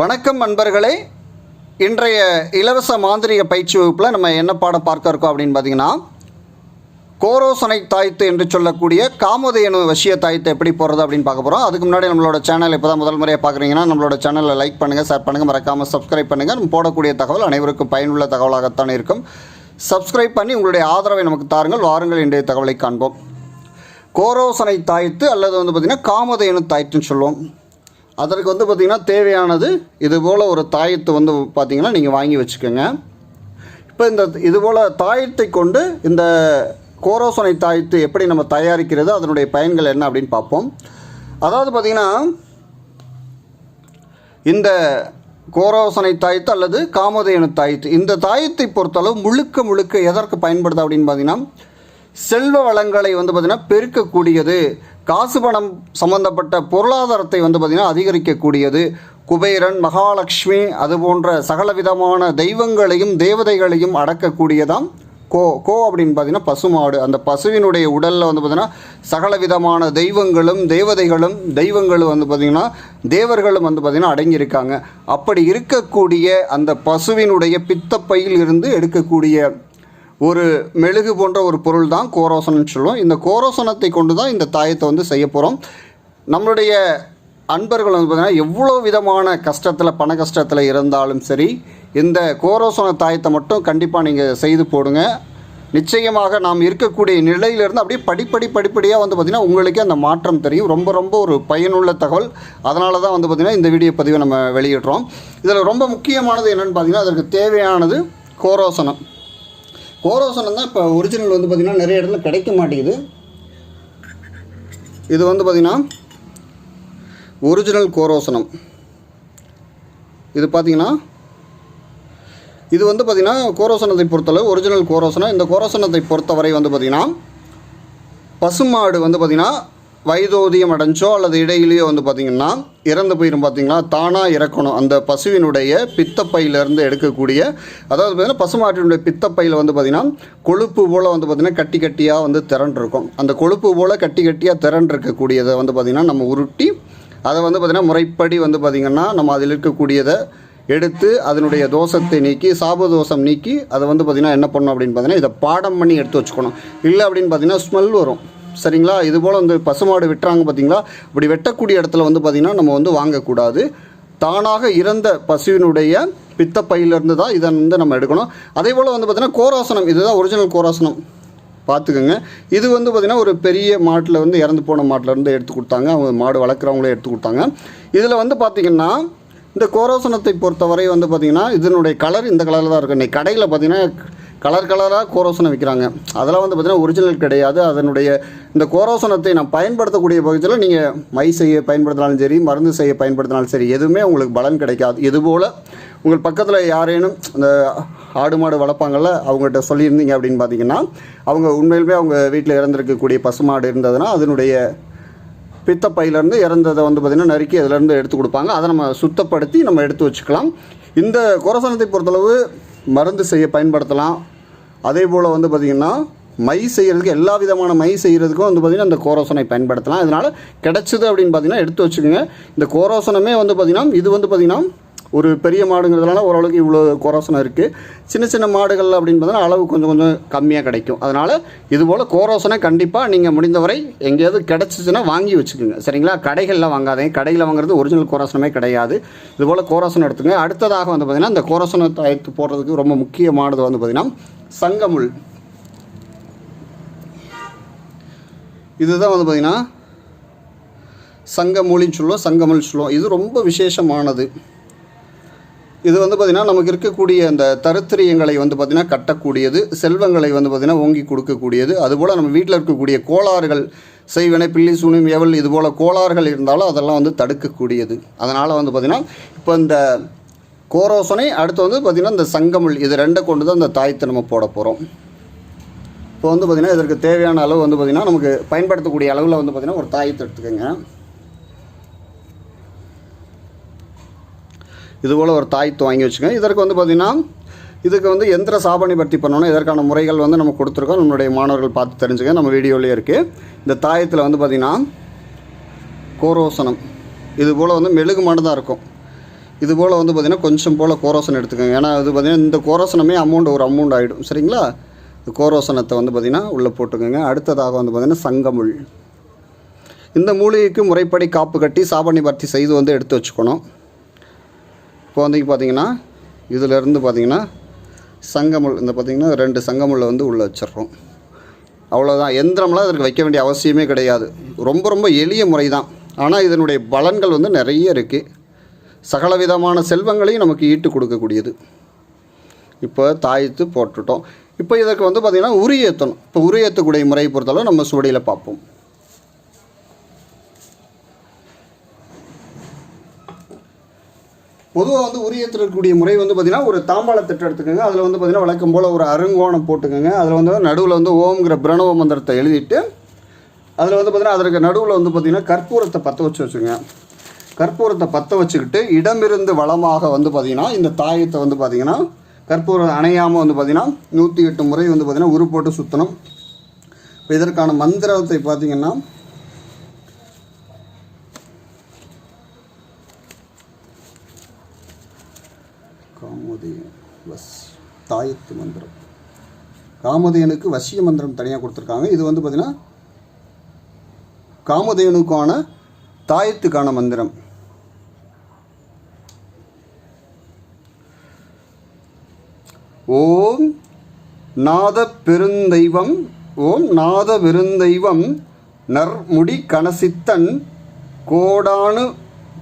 வணக்கம் நண்பர்களே. இன்றைய இலவச மாந்திரிக பயிற்சி வகுப்பில் நம்ம என்ன பாடம் பார்க்க இருக்கோம் அப்படின்னு பார்த்தீங்கன்னா கோரோசனை தாய்த்து என்று சொல்லக்கூடிய காமதேனு வசிய தாய்த்து எப்படி போகிறது அப்படின்னு பார்க்க போகிறோம் அதுக்கு முன்னாடி நம்மளோட சேனல் இப்போ தான் முதல் முறையாக பார்க்குறீங்கன்னா நம்மளோட சேனலை லைக் பண்ணுங்கள் ஷேர் பண்ணுங்கள் மறக்காமல் சப்ஸ்கிரைப் பண்ணுங்கள் நம்ம போடக்கூடிய தகவல் அனைவருக்கும் பயனுள்ள தகவலாகத்தான் இருக்கும். சப்ஸ்கிரைப் பண்ணி உங்களுடைய ஆதரவை நமக்கு தாருங்கள். வாருங்கள் இன்றைய தகவலை காண்போம். கோரோசனை தாய்த்து அல்லது வந்து பார்த்திங்கன்னா காமதேனு தாய்த்துன்னு சொல்லுவோம். அதற்கு வந்து பார்த்திங்கன்னா தேவையானது இது போல் ஒரு தாயத்தை வந்து பார்த்திங்கன்னா நீங்கள் வாங்கி வச்சுக்கோங்க. இப்போ இந்த இது போல் தாயத்தை கொண்டு இந்த கோரோசனை தாயத்து எப்படி நம்ம தயாரிக்கிறது அதனுடைய பயன்கள் என்ன அப்படின்னு பார்ப்போம். அதாவது பார்த்திங்கன்னா இந்த கோரோசனை தாயத்து அல்லது காமதேனு தாயத்து இந்த தாயத்தை பொறுத்தளவு முழுக்க முழுக்க எதற்கு பயன்படுது அப்படின்னு பார்த்திங்கன்னா செல்வ வளங்களை வந்து பார்த்திங்கன்னா பெருக்கக்கூடியது. காசு பணம் சம்பந்தப்பட்ட பொருளாதாரத்தை வந்து பார்த்திங்கன்னா அதிகரிக்கக்கூடியது. குபேரன் மகாலட்சுமி அது போன்ற சகல விதமான தெய்வங்களையும் தேவதைகளையும் அடக்கக்கூடியதாம் கோ கோ அப்படின்னு பார்த்தீங்கன்னா பசுமாடு. அந்த பசுவினுடைய உடலில் வந்து பார்த்திங்கன்னா சகல விதமான தெய்வங்களும் தேவதைகளும் தெய்வங்களும் வந்து பார்த்திங்கன்னா தேவர்களும் வந்து பார்த்திங்கன்னா அடங்கியிருக்காங்க. அப்படி இருக்கக்கூடிய அந்த பசுவினுடைய பித்தப்பையில் இருந்து எடுக்கக்கூடிய ஒரு மெழுகு போன்ற ஒரு பொருள் தான் கோரோசனம்னு சொல்லுவோம். இந்த கோரோசனத்தை கொண்டு தான் இந்த தாயத்தை வந்து செய்ய போகிறோம் நம்மளுடைய அன்பர்கள் வந்து பார்த்திங்கன்னா எவ்வளோ விதமான கஷ்டத்தில் பண கஷ்டத்தில் இருந்தாலும் சரி இந்த கோரோசன தாயத்தை மட்டும் கண்டிப்பாக நீங்கள் செய்து போடுங்க. நிச்சயமாக நாம் இருக்கக்கூடிய நிலையிலிருந்து அப்படியே படிப்படி படிப்படியாக வந்து பார்த்திங்கன்னா உங்களுக்கே அந்த மாற்றம் தெரியும். ரொம்ப ரொம்ப ஒரு பயனுள்ள தகவல். அதனால தான் வந்து பார்த்திங்கன்னா இந்த வீடியோ பதிவை நம்ம வெளியிடுறோம். இதில் ரொம்ப முக்கியமானது என்னென்னு பார்த்திங்கன்னா அதற்கு தேவையானது கோரோசனம். கோரோசனம் தான் இப்போ ஒரிஜினல் வந்து பார்த்திங்கன்னா நிறைய இடத்துல கிடைக்க மாட்டேங்குது. இது வந்து பார்த்திங்கன்னா ஒரிஜினல் கோரோசனம். இது பார்த்திங்கன்னா இது வந்து பார்த்திங்கன்னா கோரோசனத்தை பொறுத்தளவு ஒரிஜினல் கோரோசனம். இந்த கோரோசனத்தை பொறுத்தவரை வந்து பார்த்திங்கன்னா பசுமாடு வந்து பார்த்திங்கன்னா வயதோதியம் அடைஞ்சோ அல்லது இடையிலேயோ வந்து பார்த்திங்கன்னா இறந்து போயிடும் பார்த்தீங்கன்னா தானாக இறக்கணும். அந்த பசுவினுடைய பித்தப்பையிலேருந்து எடுக்கக்கூடிய அதாவது பார்த்திங்கன்னா பசுமாட்டினுடைய பித்தப்பையில் வந்து பார்த்திங்கன்னா கொழுப்பு போல் வந்து பார்த்திங்கன்னா கட்டி கட்டியாக வந்து திரண்டிருக்கும். அந்த கொழுப்பு போல் கட்டி கட்டியாக திரண்டிருக்கக்கூடியதை வந்து பார்த்திங்கன்னா நம்ம உருட்டி அதை வந்து பார்த்திங்கன்னா முறைப்படி வந்து பார்த்திங்கன்னா நம்ம அதில் இருக்கக்கூடியதை எடுத்து அதனுடைய தோஷத்தை நீக்கி சாப தோஷம் நீக்கி அதை வந்து பார்த்திங்கன்னா என்ன பண்ணணும் அப்படின்னு பார்த்தீங்கன்னா இதை பாடம் பண்ணி எடுத்து வச்சுக்கணும். இல்லை அப்படின்னு பார்த்தீங்கன்னா ஸ்மெல் வரும். சரிங்களா? இது போல் வந்து பசுமாடு வெட்டுறாங்க பார்த்தீங்களா இப்படி வெட்டக்கூடிய இடத்துல வந்து பார்த்திங்கன்னா நம்ம வந்து வாங்கக்கூடாது. தானாக இறந்த பசுவினுடைய பித்தப்பையிலேருந்து தான் இதை வந்து நம்ம எடுக்கணும். அதே போல் வந்து பார்த்திங்கன்னா கோராசனம் இதுதான் ஒரிஜினல் கோராசனம். பார்த்துக்கோங்க. இது வந்து பார்த்திங்கன்னா ஒரு பெரிய மாட்டில் வந்து இறந்து போன மாட்டிலேருந்து எடுத்து கொடுத்தாங்க. அவங்க மாடு வளர்க்குறவங்களே எடுத்து கொடுத்தாங்க. இதில் வந்து பார்த்திங்கன்னா இந்த கோரோசனத்தை பொறுத்தவரை வந்து பார்த்திங்கன்னா இதனுடைய கலர் இந்த கலரில் தான் இருக்கும். இன்னைக்கு கடையில் பார்த்திங்கன்னா கலர் கலராக கோரோசனம் விற்கிறாங்க அதெல்லாம் வந்து பார்த்திங்கன்னா ஒரிஜினல் கிடையாது. அதனுடைய இந்த கோரோசனத்தை நான் பயன்படுத்தக்கூடிய பகுதியில் நீங்கள் மை செய்ய பயன்படுத்தினாலும் சரி மருந்து செய்ய பயன்படுத்தினாலும் சரி எதுவுமே உங்களுக்கு பலன் கிடைக்காது. இதுபோல் உங்கள் பக்கத்தில் யாரேனும் இந்த ஆடு மாடு வளர்ப்பாங்கள்ல அவங்ககிட்ட சொல்லியிருந்தீங்க அப்படின்னு பார்த்தீங்கன்னா அவங்க உண்மையிலுமே அவங்க வீட்டில் இறந்துருக்கக்கூடிய பசுமாடு இருந்ததுன்னா அதனுடைய பித்தப்பையிலேருந்து இறந்ததை வந்து பார்த்திங்கன்னா நறுக்கி அதிலேருந்து எடுத்து கொடுப்பாங்க. அதை நம்ம சுத்தப்படுத்தி நம்ம எடுத்து வச்சுக்கலாம். இந்த குரசனத்தை பொறுத்தளவு மருந்து செய்ய பயன்படுத்தலாம். அதே போல் வந்து பார்த்திங்கன்னா மை செய்கிறதுக்கு எல்லா விதமான மை செய்கிறதுக்கும் வந்து பார்த்திங்கன்னா இந்த கோரோசனை பயன்படுத்தலாம். இதனால் கிடச்சிது அப்படின்னு பார்த்திங்கன்னா எடுத்து வச்சுக்கோங்க. இந்த கோரோசனமே வந்து பார்த்திங்கன்னா இது வந்து பார்த்திங்கன்னா ஒரு பெரிய மாடுங்கிறதுனால ஓரளவுக்கு இவ்வளோ கோரோசனம் இருக்குது சின்ன சின்ன மாடுகள் அப்படின்னு பார்த்தீங்கன்னா அளவு கொஞ்சம் கொஞ்சம் கம்மியாக கிடைக்கும். அதனால் இதுபோல் கோரோசனை கண்டிப்பாக நீங்கள் முடிந்தவரை எங்கேயாவது கிடச்சிச்சின்னா வாங்கி வச்சுக்கோங்க. சரிங்களா? கடைகளில் வாங்காதீங்க. கடையில் வாங்குறது ஒரிஜினல் கோரோசனமே கிடையாது. இதுபோல் கோரோசனை எடுத்துங்க அடுத்ததாக வந்து பார்த்திங்கன்னா இந்த கோரோசனை தயாரித்து போடுறதுக்கு ரொம்ப முக்கியமானது வந்து பார்த்திங்கன்னா சங்கமுள். இதுதான் வந்து பார்த்திங்கன்னா சங்கமூலின்னு சொல்லுவோம் சங்கமுள் சொல்லுவோம். இது ரொம்ப விசேஷமானது. இது வந்து பார்த்திங்கன்னா நமக்கு இருக்கக்கூடிய அந்த தருத்திரியங்களை வந்து பார்த்திங்கன்னா கட்டக்கூடியது செல்வங்களை வந்து பார்த்திங்கன்னா ஓங்கி கொடுக்கக்கூடியது. அதுபோல் நம்ம வீட்டில் இருக்கக்கூடிய கோளாறுகள் செய்வனை பில்லி சூனியம் ஏவல் இதுபோல் கோளாறுகள் இருந்தாலும் அதெல்லாம் வந்து தடுக்கக்கூடியது. அதனால் வந்து பார்த்திங்கன்னா இப்போ இந்த கோரோசனை அடுத்து வந்து பார்த்திங்கன்னா இந்த சங்கமுள் இது ரெண்டை கொண்டு தான் இந்த தாயத்தை நம்ம போட போகிறோம் இப்போ வந்து பார்த்திங்கன்னா இதற்கு தேவையான அளவு வந்து பார்த்திங்கன்னா நமக்கு பயன்படுத்தக்கூடிய அளவில் வந்து பார்த்திங்கன்னா ஒரு தாயத்தை எடுத்துக்கோங்க. இதுபோல் ஒரு தாயத்தை வாங்கி வச்சுக்கோங்க. இதற்கு வந்து பார்த்திங்கன்னா இதுக்கு வந்து எந்திர சாபனை பற்றி பண்ணணும். இதற்கான முறைகள் வந்து நம்ம கொடுத்துருக்கோம். நம்மளுடைய மாணவர்கள் பார்த்து தெரிஞ்சுங்க நம்ம வீடியோலேயே இருக்குது இந்த தாயத்தில் வந்து பார்த்திங்கன்னா கோரோசனம். இது போல் வந்து மெழுகு மட்டும் தான் இருக்கும். இது போல் வந்து பார்த்திங்கன்னா கொஞ்சம் போல் கோரோசன் எடுத்துக்கோங்க. ஏன்னா இது பார்த்திங்கன்னா இந்த கோரோசனமே அமௌண்ட் ஒரு அமௌண்ட் ஆகிடும் சரிங்களா? இந்த கோரோசனத்தை வந்து பார்த்திங்கன்னா உள்ளே போட்டுக்கோங்க. அடுத்ததாக வந்து பார்த்திங்கன்னா சங்கமுள். இந்த மூலிகைக்கு முறைப்படி காப்பு கட்டி சாப நிவர்த்தி செய்து வந்து எடுத்து வச்சுக்கணும். இப்போ வந்து பார்த்தீங்கன்னா இதிலேருந்து பார்த்தீங்கன்னா சங்கமுள் இந்த பார்த்திங்கன்னா ரெண்டு சங்கமுள்ள வந்து உள்ளே வச்சிடுறோம். அவ்வளோதான் எந்திரம்லாம் இதற்கு வைக்க வேண்டிய அவசியமே கிடையாது. ரொம்ப ரொம்ப எளிய முறை தான் ஆனால் இதனுடைய பலன்கள் வந்து நிறைய இருக்குது சகலவிதமான செல்வங்களையும் நமக்கு ஈட்டு கொடுக்கக்கூடியது. இப்போ தாய்த்து போட்டுட்டோம் இப்போ இதற்கு வந்து பார்த்திங்கன்னா உரி ஏற்றணும் இப்போ உரி ஏற்றக்கூடிய முறையை பொறுத்தளவு நம்ம சுவடியில் பார்ப்போம். பொதுவாக வந்து உரியத்திருக்கக்கூடிய முறை வந்து பார்த்திங்கன்னா ஒரு தாம்பாளத்தட்டு எடுத்துக்கோங்க. அதில் வந்து பார்த்திங்கன்னா வழக்கம் போல் ஒரு அருங்கோணம் போட்டுக்கோங்க. அதில் வந்து நடுவில் வந்து ஓம்ங்கிற பிரணவ மந்திரத்தை எழுதிட்டு அதில் வந்து பார்த்திங்கன்னா அதற்கு நடுவில் வந்து பார்த்திங்கன்னா கற்பூரத்தை பற்ற வச்சு வச்சுங்க கற்பூரத்தை பற்ற வச்சுக்கிட்டு இடமிருந்து வளமாக வந்து பார்த்திங்கன்னா இந்த தாயத்தை வந்து பார்த்திங்கன்னா கற்பூரம் அணையாமல் வந்து பார்த்திங்கன்னா நூற்றி எட்டு முறை வந்து பார்த்திங்கன்னா உரு போட்டு சுற்றணும் இப்போ இதற்கான மந்திரத்தை பார்த்திங்கன்னா காமதேயன் வஸ் தாயத்து மந்திரம். காமதேனுக்கு வசிய மந்திரம் தனியாக கொடுத்துருக்காங்க. இது வந்து பார்த்திங்கன்னா காமதேனுக்கான தாயத்துக்கான மந்திரம். ஓம் நாத பெருந்தெய்வம் ஓம் நாத பெருந்தெய்வம் நர்முடி கணசித்தன் கோடானு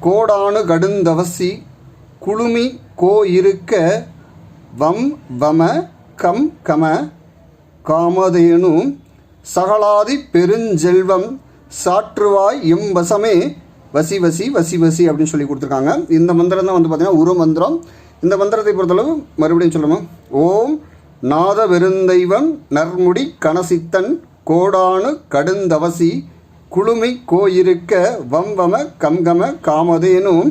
கோடானு கடுந்தவசி குளுமி கோ இருக்க வம் வம கம் கம காமதேனு சகலாதி பெருஞ்செல்வம் சாற்றுவாய் எம் வசமே வசி வசி வசி வசி அப்படின்னு சொல்லி கொடுத்துருக்காங்க. இந்த மந்திரம் தான் வந்து பார்த்தீங்கன்னா உரு மந்திரம். இந்த மந்திரத்தை பொறுத்தளவு மறுபடியும் சொல்லணும். ஓம் நாத பெருந்தெய்வம் நர்முடி கணசித்தன் கோடானு கடுந்தவசி குளுமை கோயிருக்க வம் வம கம்கம காமதேனும்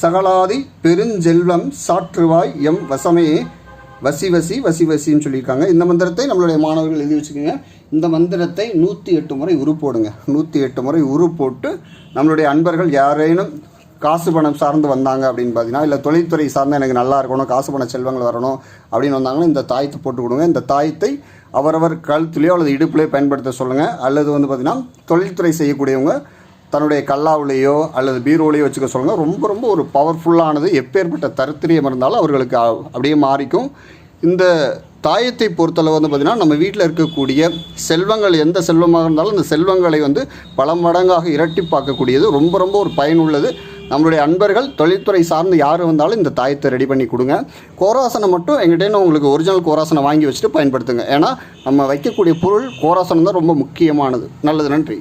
சகலாதி பெருஞ்செல்வம் சாற்றுவாய் எம் வசமே. வசி வசி வசி வசின்னு சொல்லியிருக்காங்க. இந்த மந்திரத்தை நம்மளுடைய மாணவர்கள் எழுதி வச்சுக்கோங்க. இந்த மந்திரத்தை நூற்றி எட்டு முறை உரு போடுங்க. நூற்றி எட்டு முறை உரு போட்டு நம்மளுடைய அன்பர்கள் யாரேனும் காசு பணம் சார்ந்து வந்தாங்க அப்படின்னு பார்த்தீங்கன்னா இல்லை தொழில்துறை சார்ந்து எனக்கு நல்லா இருக்கணும் காசு பண செல்வங்கள் வரணும் அப்படின்னு வந்தாங்கன்னா இந்த தாயத்தை போட்டு கொடுங்க. இந்த தாயத்தை அவரவர் கழுத்துலேயோ அல்லது இடுப்புலேயோ பயன்படுத்த சொல்லுங்கள் அல்லது வந்து பார்த்திங்கன்னா தொழில்துறை செய்யக்கூடியவங்க தன்னுடைய கல்லாவிலேயோ அல்லது பீரோலையோ வச்சுக்க சொல்லுங்கள் ரொம்ப ரொம்ப ஒரு பவர்ஃபுல்லானது எப்பேற்பட்ட தரித்திரியம் இருந்தாலும் அவர்களுக்கு அப்படியே மாறிக்கும். இந்த தாயத்தை பொறுத்தளவு வந்து பார்த்திங்கன்னா நம்ம வீட்டில் இருக்கக்கூடிய செல்வங்கள் எந்த செல்வமாக இருந்தாலும் அந்த செல்வங்களை வந்து பல மடங்காக இரட்டிப்பாக்கக்கூடியது ரொம்ப ரொம்ப ஒரு பயனுள்ளது. நம்மளுடைய அன்பர்கள் தொழில்துறை சார்ந்து யார் வந்தாலும் இந்த தாயத்தை ரெடி பண்ணி கொடுங்க. கோராசனை மட்டும் எங்கிட்டேன்னு உங்களுக்கு ஒரிஜினல் கோராசனை வாங்கி வச்சுட்டு பயன்படுத்துங்க. ஏன்னா நம்ம வைக்கக்கூடிய பொருள் கோராசனம் தான் ரொம்ப முக்கியமானது. நல்லது நன்றி.